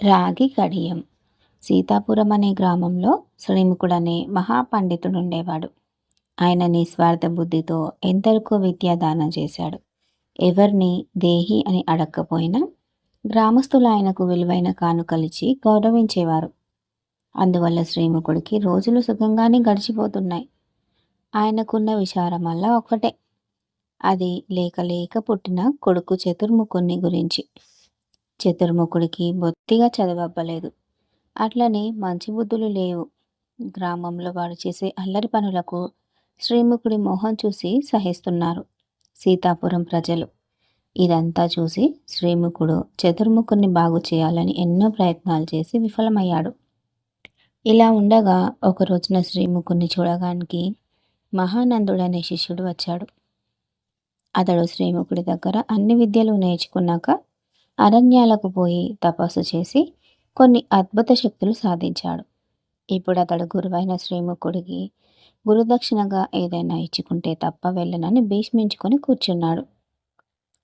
రాగి కడియం. సీతాపురం అనే గ్రామంలో శ్రీముఖుడనే మహాపండితుడు ఉండేవాడు ఆయన నిస్వార్థ బుద్ధితో ఎందరికో విద్యాదానం చేశాడు. ఎవరిని దేహి అని అడగకపోయినా గ్రామస్తులు ఆయనకు విలువైన కానుకలిచి గౌరవించేవారు. అందువల్ల శ్రీముఖుడికి రోజులు సుఖంగానే గడిచిపోతున్నాయి. ఆయనకున్న విచారం వల్ల ఒకటే అది లేక లేక పుట్టిన కొడుకు చతుర్ముఖుని గురించి. చతుర్ముఖుడికి బొత్తిగా చదవబ్బలేదు. అట్లనే మంచి బుద్ధులు లేవు. గ్రామంలో వాడు చేసే అల్లరి పనులకు శ్రీముఖుడి మొహం చూసి సహిస్తున్నారు సీతాపురం ప్రజలు. ఇదంతా చూసి శ్రీముఖుడు చతుర్ముఖుడిని బాగు చేయాలని ఎన్నో ప్రయత్నాలు చేసి విఫలమయ్యాడు. ఇలా ఉండగా ఒక రోజున శ్రీముఖుడిని చూడగానికి మహానందుడనే శిష్యుడు వచ్చాడు. అతడు శ్రీముఖుడి దగ్గర అన్ని విద్యలు నేర్చుకున్నాక అరణ్యాలకు పోయి తపస్సు చేసి కొన్ని అద్భుత శక్తులు సాధించాడు. ఇప్పుడు అతడు గురువైన శ్రీముఖుడికి గురుదక్షిణగా ఏదైనా ఇచ్చుకుంటే తప్ప వెళ్ళనని భీష్మించుకొని కూర్చున్నాడు.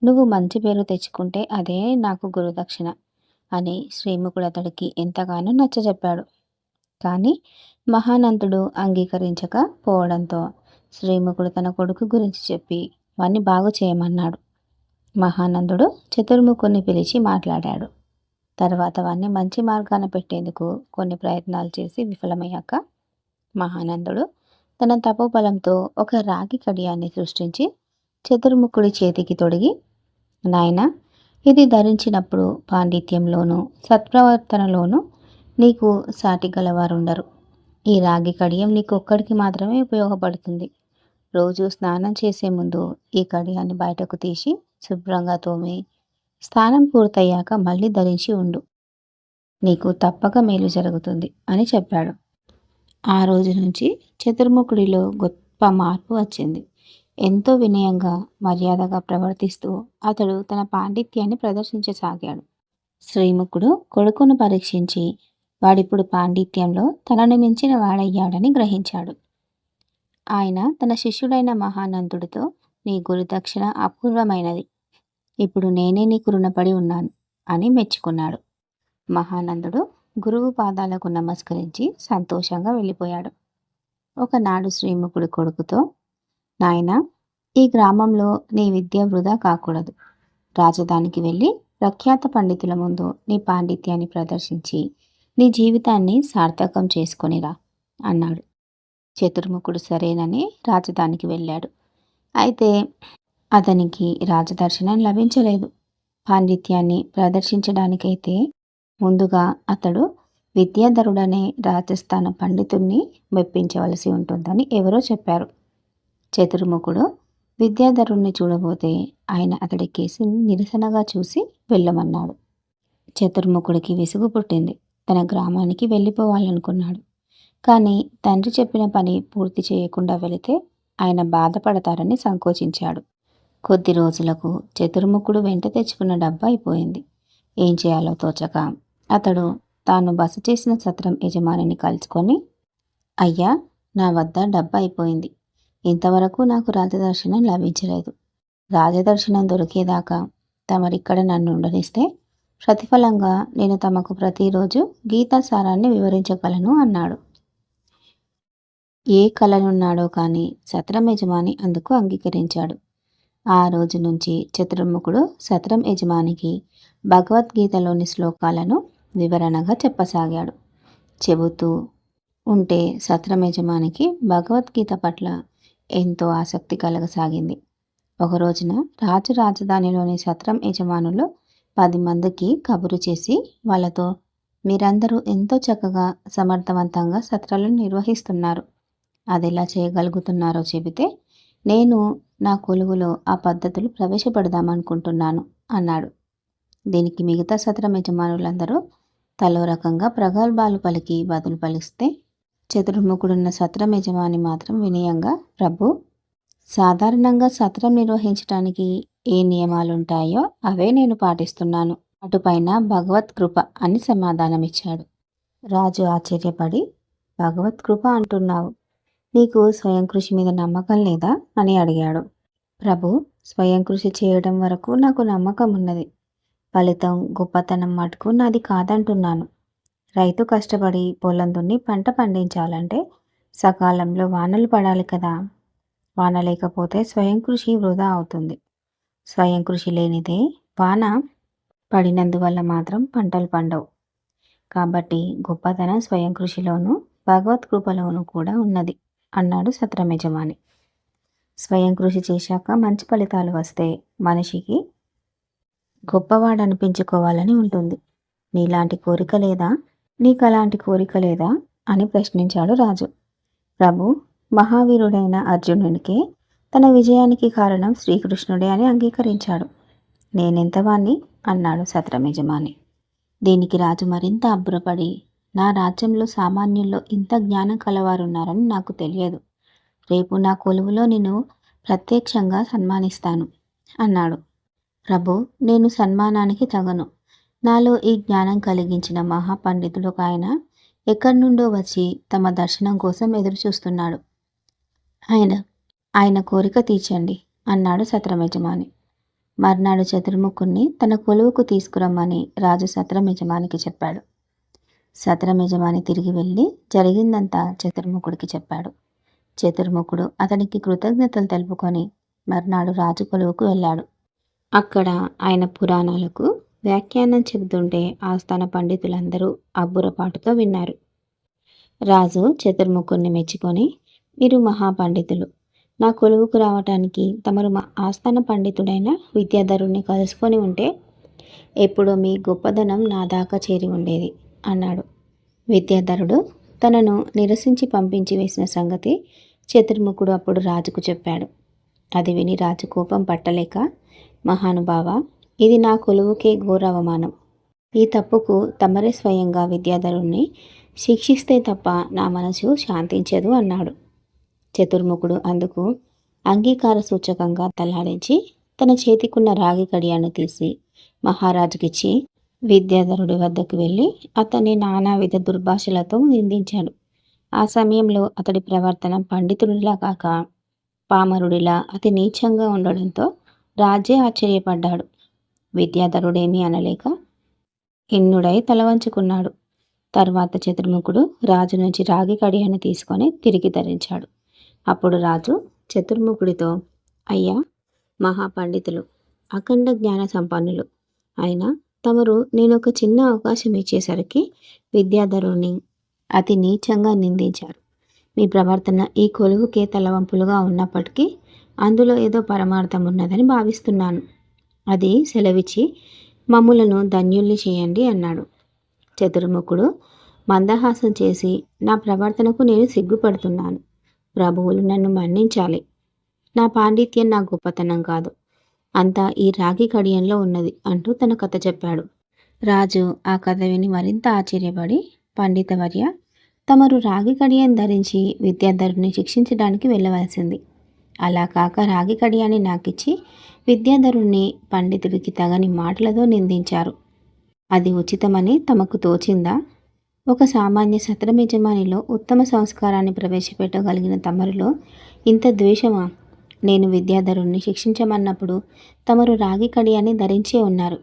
నువ్వు మంచి పేరు తెచ్చుకుంటే అదే నాకు గురుదక్షిణ అని శ్రీముఖుడు అతడికి ఎంతగానో నచ్చజెప్పాడు. కానీ మహానంతుడు అంగీకరించక పోవడంతో శ్రీముఖుడు తన కొడుకు గురించి చెప్పి వాణ్ణి బాగు చేయమన్నాడు. మహానందుడు చతుర్ముఖుని పిలిచి మాట్లాడాడు. తర్వాత వాణ్ణి మంచి మార్గాన పెట్టేందుకు కొన్ని ప్రయత్నాలు చేసి విఫలమయ్యాక మహానందుడు తన తపోబలంతో ఒక రాగి కడియాన్ని సృష్టించి చతుర్ముఖుడి చేతికి తొడిగి నాయన ఇది ధరించినప్పుడు పాండిత్యంలోనూ సత్ప్రవర్తనలోనూ నీకు సాటి గలవారుండరు. ఈ రాగి కడియం నీకు ఒక్కడికి మాత్రమే ఉపయోగపడుతుంది. రోజు స్నానం చేసే ముందు ఈ కడియాన్ని బయటకు తీసి శుభ్రంగా తోమి స్నానం పూర్తయ్యాక మళ్ళీ ధరించి ఉండు. నీకు తప్పక మేలు జరుగుతుంది అని చెప్పాడు. ఆ రోజు నుంచి చతుర్ముఖుడిలో గొప్ప మార్పు వచ్చింది. ఎంతో వినయంగా మర్యాదగా ప్రవర్తిస్తూ అతడు తన పాండిత్యాన్ని ప్రదర్శించసాగాడు. శ్రీముఖుడు కొడుకును పరీక్షించి వాడిప్పుడు పాండిత్యంలో తనను మించిన వాడయ్యాడని గ్రహించాడు. ఆయన తన శిష్యుడైన మహానందుడితో నీ గురుదక్షిణ అపూర్వమైనది. ఇప్పుడు నేనే నీకు రుణపడి ఉన్నాను అని మెచ్చుకున్నాడు. మహానందుడు గురువు పాదాలకు నమస్కరించి సంతోషంగా వెళ్ళిపోయాడు. ఒకనాడు శ్రీముఖుడి కొడుకుతో నాయన ఈ గ్రామంలో నీ విద్య వృధా కాకూడదు. రాజధానికి వెళ్ళి ప్రఖ్యాత పండితుల ముందు నీ పాండిత్యాన్ని ప్రదర్శించి నీ జీవితాన్ని సార్థకం చేసుకొనిరా అన్నాడు. చతుర్ముఖుడు సరేనని రాజధానికి వెళ్ళాడు. అయితే అతనికి రాజదర్శనం లభించలేదు. పాండిత్యాన్ని ప్రదర్శించడానికైతే ముందుగా అతడు విద్యాధరుడనే రాజస్థాన పండితుణ్ణి మెప్పించవలసి ఉంటుందని ఎవరో చెప్పారు. చతుర్ముఖుడు విద్యాధరుణ్ణి చూడబోతే ఆయన అతడి కేసుని నిరసనగా చూసి వెళ్ళమన్నాడు. చతుర్ముఖుడికి విసుగు పుట్టింది. తన గ్రామానికి వెళ్ళిపోవాలనుకున్నాడు. కానీ తండ్రి చెప్పిన పని పూర్తి చేయకుండా వెళితే ఆయన బాధపడతారని సంకోచించాడు. కొద్ది రోజులకు చతుర్ముఖుడు వెంట తెచ్చుకున్న డబ్బా అయిపోయింది. ఏం చేయాలో తోచక అతడు తాను బస చేసిన సత్రం యజమానిని కలుసుకొని అయ్యా నా వద్ద డబ్బా అయిపోయింది. ఇంతవరకు నాకు రాజదర్శనం లభించలేదు. రాజదర్శనం దొరికేదాకా తమరిక్కడ నన్ను ఉండనిస్తే ప్రతిఫలంగా నేను తమకు ప్రతిరోజు గీతాసారాన్ని వివరించగలను అన్నాడు. ఏ కళనున్నాడో కానీ సత్రం యజమాని అందుకు అంగీకరించాడు. ఆ రోజు నుంచి చతుర్ముఖుడు సత్రం యజమానికి భగవద్గీతలోని శ్లోకాలను వివరణగా చెప్పసాగాడు. చెబుతూ ఉంటే సత్రం యజమానికి భగవద్గీత పట్ల ఎంతో ఆసక్తి కలగసాగింది. ఒక రోజున రాజు రాజధానిలోని సత్రం యజమానులు పది మందికి కబురు చేసి వాళ్ళతో మీరందరూ ఎంతో చక్కగా సమర్థవంతంగా సత్రాలను నిర్వహిస్తున్నారు. అది ఎలా చేయగలుగుతున్నారో చెబితే నేను నా కొలువులో ఆ పద్ధతులు ప్రవేశపెడదామనుకుంటున్నాను అన్నాడు. దీనికి మిగతా సత్రం యజమానులందరూ తలో రకంగా ప్రగల్భాలు పలికి బదులు పలిస్తే చతుర్ముఖుడున్న సత్రం యజమాని మాత్రం వినయంగా ప్రభు సాధారణంగా సత్రం నిర్వహించడానికి ఏ నియమాలుంటాయో అవే నేను పాటిస్తున్నాను. అటుపైన భగవత్ కృప అని సమాధానమిచ్చాడు. రాజు ఆశ్చర్యపడి భగవత్ కృప అంటున్నావు. నీకు స్వయం కృషి మీద నమ్మకం లేదా? అని అడిగాడు. ప్రభు స్వయం కృషి చేయడం వరకు నాకు నమ్మకం ఉన్నది. ఫలితం గొప్పతనం మటుకు నాది కాదంటున్నాను. రైతు కష్టపడి పొలం దున్ని పంట పండించాలంటే సకాలంలో వానలు పడాలి కదా. వాన లేకపోతే స్వయం కృషి వృధా అవుతుంది. స్వయం కృషి లేనిదే వాన పడినందువల్ల మాత్రం పంటలు పండవు. కాబట్టి గొప్పతనం స్వయం కృషిలోనూ భగవత్ కృపలోనూ కూడా ఉన్నది. అన్నాడు సత్రం యజమాని స్వయం కృషి చేశాక మంచి ఫలితాలు వస్తే మనిషికి గొప్పవాడు అనిపించుకోవాలని ఉంటుంది. నీలాంటి కోరిక లేదా నీకు అలాంటి కోరిక లేదా అని ప్రశ్నించాడు రాజు. ప్రభు మహావీరుడైన అర్జునునికి తన విజయానికి కారణం శ్రీకృష్ణుడే అని అంగీకరించాడు. నేనెంతవాణ్ణి? అన్నాడు సత్రం యజమాని దీనికి రాజు మరింత అబ్బురపడి నా రాజ్యంలో సామాన్యుల్లో ఇంత జ్ఞానం కలవారున్నారని నాకు తెలియదు. రేపు నా కొలువులో నేను ప్రత్యక్షంగా సన్మానిస్తాను అన్నాడు. ప్రభు నేను సన్మానానికి తగను. నాలో ఈ జ్ఞానం కలిగించిన మహాపండితుడు ఒక ఆయన ఎక్కడి నుండో వచ్చి తమ దర్శనం కోసం ఎదురు చూస్తున్నాడు ఆయన ఆయన కోరిక తీర్చండి అన్నాడు సత్రం యజమాని మర్నాడు చతుర్ముఖుణ్ణి తన కొలువుకు తీసుకురమ్మని రాజు సత్రం యజమానికి చెప్పాడు. సత్రం యజమాని తిరిగి వెళ్ళి జరిగిందంతా చతుర్ముఖుడికి చెప్పాడు. చతుర్ముఖుడు అతనికి కృతజ్ఞతలు తెలుపుకొని మర్నాడు రాజు కొలువుకు వెళ్ళాడు. అక్కడ ఆయన పురాణాలకు వ్యాఖ్యానం చెబుతుంటే ఆస్థాన పండితులందరూ అబ్బురపాటుతో విన్నారు. రాజు చతుర్ముఖుణ్ణి మెచ్చుకొని మీరు మహాపండితులు. నా కొలువుకు రావటానికి తమరు మా ఆస్థాన పండితుడైన విద్యాధరుణ్ణి కలుసుకొని ఉంటే ఎప్పుడో మీ గొప్పదనం నా దాకా చేరి ఉండేది. అన్నాడు. విద్యాధరుడు తనను నిరసించి పంపించి వేసిన సంగతి చతుర్ముఖుడు అప్పుడు రాజుకు చెప్పాడు. అది విని రాజు కోపం పట్టలేక మహానుభావ ఇది నా కొలువుకే ఘోరవమానం ఈ తప్పుకు తమరే స్వయంగా విద్యాధరుణ్ణి శిక్షిస్తే తప్ప నా మనసు శాంతించదు అన్నాడు. చతుర్ముఖుడు అందుకు అంగీకార సూచకంగా తలాడించి తన చేతికున్న రాగి కడియాను తీసి మహారాజుకిచ్చి విద్యాధరుడి వద్దకు వెళ్ళి అతన్ని నానావిధ దుర్భాషలతో నిందించాడు. ఆ సమయంలో అతడి ప్రవర్తన పండితుడిలా కాక పామరుడిలా అతి నీచంగా ఉండడంతో రాజే ఆశ్చర్యపడ్డాడు. విద్యాధరుడేమీ అనలేక ఇన్నుడై తలవంచుకున్నాడు తర్వాత చతుర్ముఖుడు రాజు నుంచి రాగి కడియాన్ని తీసుకొని తిరిగి ధరించాడు. అప్పుడు రాజు చతుర్ముఖుడితో అయ్యా మహాపండితులు అఖండ జ్ఞాన సంపన్నులు అయినా తమరు నేను ఒక చిన్న అవకాశం ఇచ్చేసరికి విద్యాధరుని అతి నీచంగా నిందించారు. మీ ప్రవర్తన ఈ కొలువుకే తలవంపులుగా ఉన్నప్పటికీ అందులో ఏదో పరమార్థం ఉన్నదని భావిస్తున్నాను. అది సెలవిచ్చి మమ్ములను ధన్యుల్ని చేయండి అన్నాడు. చతుర్ముఖుడు మందహాసం చేసి నా ప్రవర్తనకు నేను సిగ్గుపడుతున్నాను. ప్రభువులు నన్ను మన్నించాలి. నా పాండిత్యం నా గొప్పతనం కాదు. అంతా ఈ రాగి కడియంలో ఉన్నది అంటూ తన కథ చెప్పాడు. రాజు ఆ కథ విని మరింత ఆశ్చర్యపడి పండితవర్య తమరు రాగి కడియం ధరించి విద్యాధరుని శిక్షించడానికి వెళ్ళవలసింది. అలా కాక రాగి కడియాన్ని నాకిచ్చి విద్యాధరుణ్ణి పండితుడికి తగని మాటలతో నిందించారు. అది ఉచితమని తమకు తోచిందా? ఒక సామాన్య సత్రం యజమానిలో ఉత్తమ సంస్కారాన్ని ప్రవేశపెట్టగలిగిన తమరులో ఇంత ద్వేషమా? నేను విద్యాధరుణ్ణి శిక్షించమన్నప్పుడు తమరు రాగి కడియాన్ని ధరించే ఉన్నారు.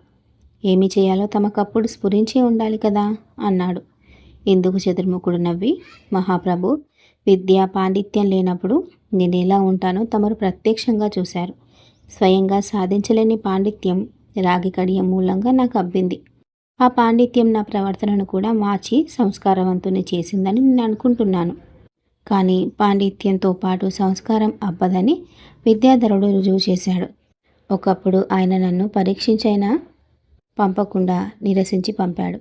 ఏమి చేయాలో తమకప్పుడు స్ఫురించి ఉండాలి కదా? అన్నాడు. ఎందుకు చతుర్ముఖుడు నవ్వి మహాప్రభు విద్య పాండిత్యం లేనప్పుడు నేను ఎలా ఉంటానో తమరు ప్రత్యక్షంగా చూశారు. స్వయంగా సాధించలేని పాండిత్యం రాగి కడియం మూలంగా నాకు అబ్బింది. ఆ పాండిత్యం నా ప్రవర్తనను కూడా మార్చి సంస్కారవంతుని చేసిందని నేను అనుకుంటున్నాను. కానీ పాండిత్యంతో పాటు సంస్కారం అబ్బదని విద్యాధరుడు రుజువు చేశాడు. ఒకప్పుడు ఆయన నన్ను పరీక్షించైనా పంపకుండా నిరసించి పంపాడు.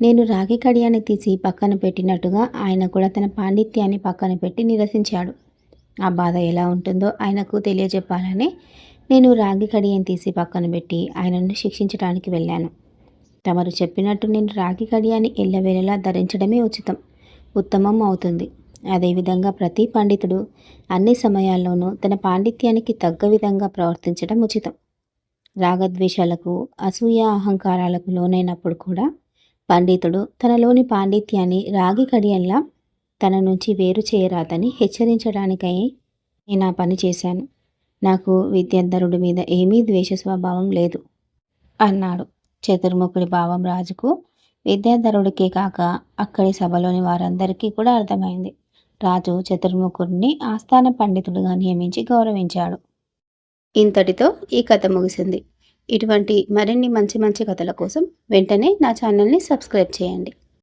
నేను రాగి కడియాన్ని తీసి పక్కన పెట్టినట్టుగా ఆయన కూడా తన పాండిత్యాన్ని పక్కన పెట్టి నిరసించాడు. ఆ బాధ ఎలా ఉంటుందో ఆయనకు తెలియజెప్పాలని నేను రాగి కడియం తీసి పక్కన పెట్టి ఆయనను శిక్షించడానికి వెళ్ళాను. తమరు చెప్పినట్టు నేను రాగి కడియాన్ని ఎల్లవేళలా ధరించడమే ఉచితం. ఉత్తమం అవుతుంది. అదేవిధంగా ప్రతి పండితుడు అన్ని సమయాల్లోనూ తన పాండిత్యానికి తగ్గ విధంగా ప్రవర్తించడం ఉచితం. రాగద్వేషాలకు అసూయ అహంకారాలకు లోనైనప్పుడు కూడా పండితుడు తనలోని పాండిత్యాన్ని రాగి కడియల్లా తన నుంచి వేరు చేయరాదని హెచ్చరించడానికై నేను ఆ పని చేశాను. నాకు విద్యాధరుడి మీద ఏమీ ద్వేష స్వభావం లేదు అన్నాడు. చతుర్ముఖుడి భావం రాజుకు విద్యాధరుడికే కాక అక్కడి సభలోని వారందరికీ కూడా అర్థమైంది. రాజు చతుర్ముఖుడిని ఆస్థాన పండితుడిగా నియమించి గౌరవించాడు. ఇంతటితో ఈ కథ ముగిసింది. ఇటువంటి మరిన్ని మంచి మంచి కథల కోసం వెంటనే నా ఛానల్ని సబ్స్క్రైబ్ చేయండి.